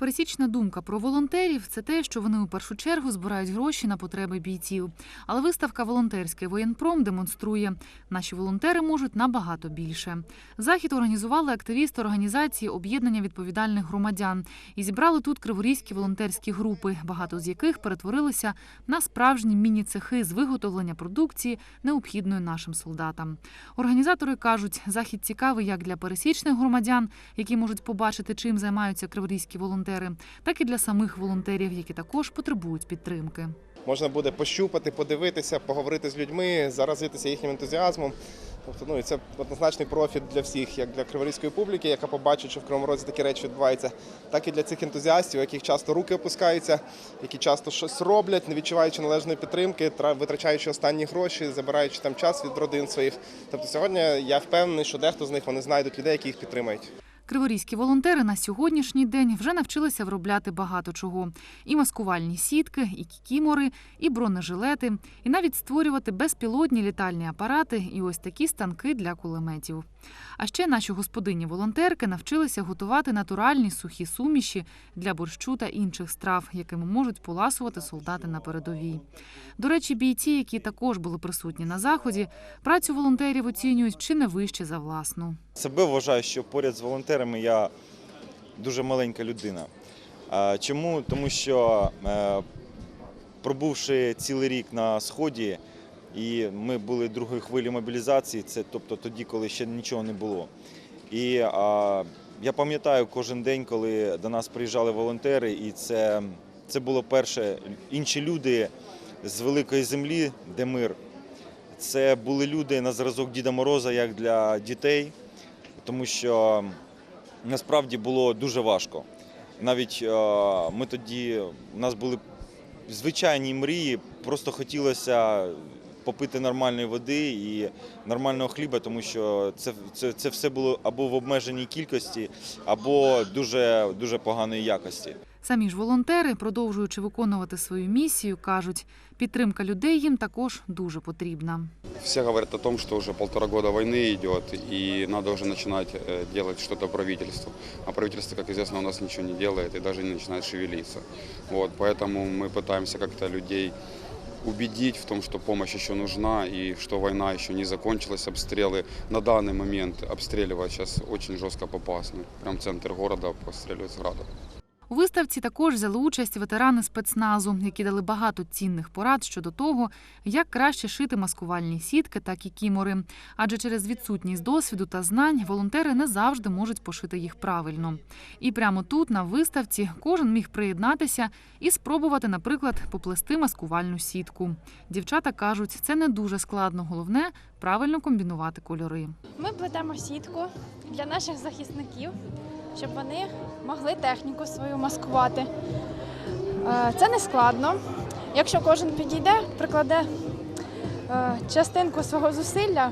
Пересічна думка про волонтерів це те, що вони у першу чергу збирають гроші на потреби бійців. Але виставка Волонтерський воєнпром демонструє, наші волонтери можуть набагато більше. Захід організували активісти організації об'єднання відповідальних громадян і зібрали тут криворізькі волонтерські групи, багато з яких перетворилися на справжні міні-цехи з виготовлення продукції, необхідної нашим солдатам. Організатори кажуть, захід цікавий як для пересічних громадян, які можуть побачити, чим займаються криворізькі волонтери, так і для самих волонтерів, які також потребують підтримки. Можна буде пощупати, подивитися, поговорити з людьми, заразитися їхнім ентузіазмом. Тобто, ну і це однозначний профіт для всіх, як для криворізької публіки, яка побачить, що в Кривому такі речі відбуваються, так і для цих ентузіастів, яких часто руки опускаються, які часто щось роблять, не відчуваючи належної підтримки, витрачаючи останні гроші, забираючи там час від родин своїх. Тобто сьогодні я впевнений, що дехто з них вони знайдуть людей, які їх підтримають. Криворізькі волонтери на сьогоднішній день вже навчилися виробляти багато чого: і маскувальні сітки, і кікімори, і бронежилети, і навіть створювати безпілотні літальні апарати і ось такі станки для кулеметів. А ще наші господині-волонтерки навчилися готувати натуральні сухі суміші для борщу та інших страв, якими можуть поласувати солдати на передовій. До речі, бійці, які також були присутні на заході, працю волонтерів оцінюють чи не вище за власну. Себе вважаю, що поряд з волонтерами я дуже маленька людина. Чому? Тому що е, пробувши цілий рік на сході, і ми були другою хвилі мобілізації, це тобто тоді, коли ще нічого не було. І а, я пам'ятаю кожен день, коли до нас приїжджали волонтери, і це, це було перше інші люди з великої землі, де мир. Це були люди на зразок Діда Мороза як для дітей, тому що насправді було дуже важко. Навіть е, ми тоді, у нас були звичайні мрії, просто хотілося попити нормальної води і нормального хліба, тому що це, це, це все було або в обмеженій кількості, або дуже, дуже поганої якості. Самі ж волонтери, продовжуючи виконувати свою місію, кажуть, підтримка людей їм також дуже потрібна. Все говорят о том, что уже полтора года войны идет, и надо уже начинать э, делать что-то правительству. А правительство, как известно, у нас ничего не делает и даже не начинает шевелиться. Вот, поэтому мы пытаемся как-то людей убедить в том, что помощь еще нужна и что война еще не закончилась. Обстрелы на данный момент обстреливают сейчас очень жестко попасны. Прям центр города обстреливают с градом. У виставці також взяли участь ветерани спецназу, які дали багато цінних порад щодо того, як краще шити маскувальні сітки та кікімори. Адже через відсутність досвіду та знань волонтери не завжди можуть пошити їх правильно. І прямо тут, на виставці, кожен міг приєднатися і спробувати, наприклад, поплести маскувальну сітку. Дівчата кажуть, це не дуже складно. Головне правильно комбінувати кольори. Ми плетемо сітку для наших захисників, щоб вони могли техніку свою маскувати. Е, Це не складно. Якщо кожен підійде, прикладе е, частинку свого зусилля,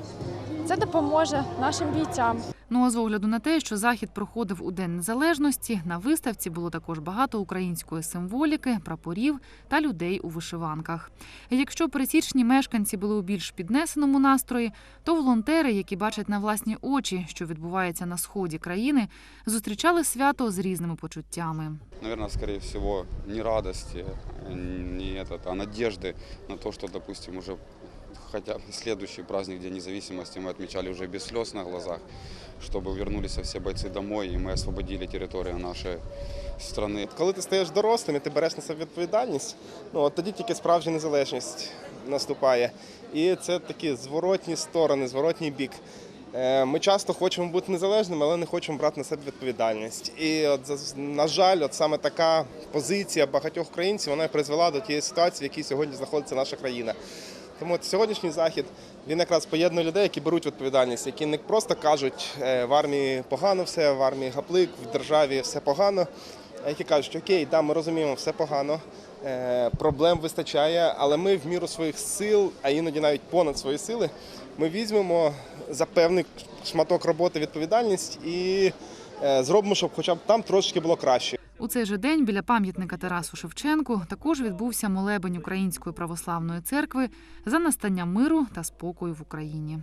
це допоможе нашим бійцям. Ну а з огляду на те, що захід проходив у День Незалежності, на виставці було також багато української символіки, прапорів та людей у вишиванках. Якщо пересічні мешканці були у більш піднесеному настрої, то волонтери, які бачать на власні очі, що відбувається на сході країни, зустрічали свято з різними почуттями. Наверное, скорее всего, не радости, не этот, а надежды на то, что, допустим, уже хотя бы следующий праздник День независимости мы отмечали уже без слез на глазах, чтобы вернулись все бойцы домой, и мы освободили территорию нашей страны. Коли ти стаєш дорослим і ти береш на себе відповідальність, ну от тоді тільки справжня незалежність наступає. І це такі зворотні сторони, зворотній бік. Е, Ми часто хочемо бути незалежними, але не хочемо брати на себе відповідальність. І от за- на жаль, от саме така позиція багатьох українців вона і призвела до тієї ситуації, в якій сьогодні знаходиться наша країна. Тому от сьогоднішній захід він якраз поєднує людей, які беруть відповідальність, які не просто кажуть е, в армії погано все, в армії гаплик, в державі все погано. А які кажуть, окей, да, ми розуміємо, все погано, е, проблем вистачає, але ми в міру своїх сил, а іноді навіть понад свої сили, ми візьмемо за певний шматок роботи відповідальність і е, зробимо, щоб хоча б там трошки було краще. У цей же день біля пам'ятника Тарасу Шевченку також відбувся молебень Української православної церкви за настання миру та спокою в Україні.